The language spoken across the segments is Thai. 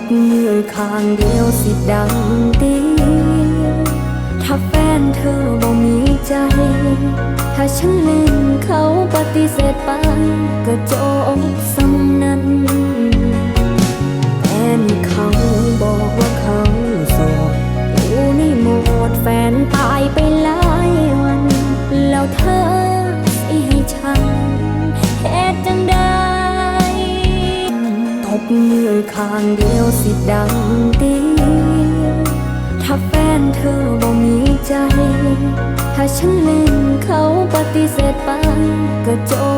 บมือข้างเดียวสิดังตีถ้าแฟนเธอบ่มีใจ ถ้าฉันเล่นเขาปฏิเสธไปก็จบ มือข้างเดียวสิดังตีถ้าแฟนเธอบ่มีใจ ถ้าฉันเล่นเขาปฏิเสธไปก็จบ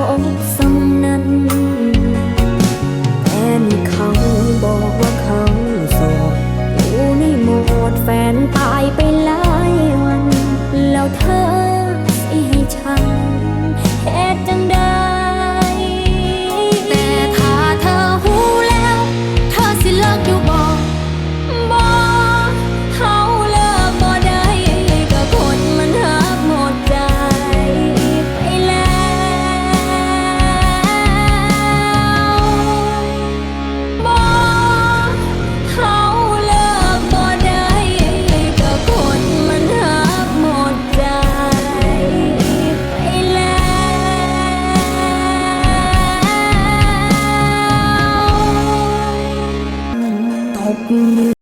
happiness.